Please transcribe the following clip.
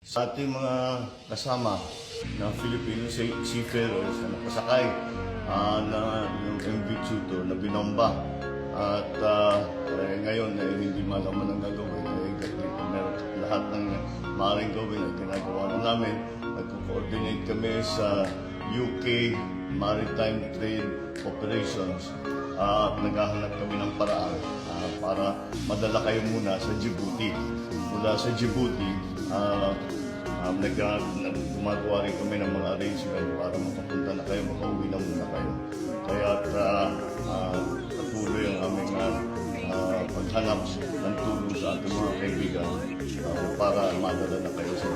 Sa ating mga kasama na Filipino sea- seafarers na nakasakay ah, na yung MV Tutor na binomba. At ah, eh, ngayon eh, hindi malaman ang gagawin. Eh, meron lahat ng maaaring gawin at ginagawa na namin. Nagko-coordinate kami sa UK Maritime Trade Operations. At naghahanap kami ng paraan ah, para madala kayo muna sa Djibouti. Mula sa Djibouti, ah, um, nag, nag, gumagawa rin kami ng mga arrangement para makapunta na kayo, makauwi na muna kayo. Kaya uh, uh, patuloy ang aming uh, uh, paghanap ng tulong sa ating mga kaibigan uh, para madala na kayo sa